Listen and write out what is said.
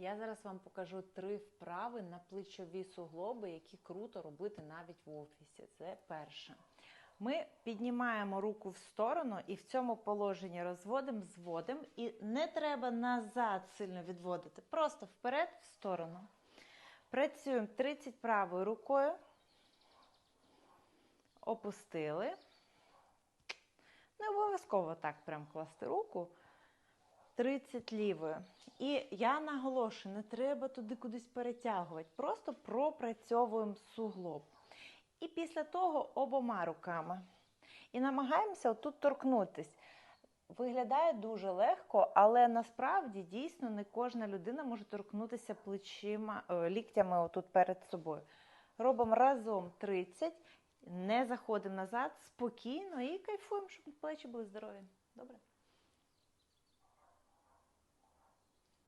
Я зараз вам покажу три вправи на плечові суглоби, які круто робити навіть в офісі. Це перше. Ми піднімаємо руку в сторону і в цьому положенні розводимо, зводимо. І не треба назад сильно відводити. Просто вперед, в сторону. Працюємо 30 правою рукою. Опустили. Не обов'язково так прям класти руку. 30 лівою. І я наголошую, не треба туди кудись перетягувати. Просто пропрацьовуємо суглоб. І після того обома руками. І намагаємося отут торкнутись. Виглядає дуже легко, але насправді дійсно не кожна людина може торкнутися плечима, е, ліктями отут перед собою. Робимо разом 30, не заходимо назад, спокійно і кайфуємо, щоб плечі були здорові. Добре?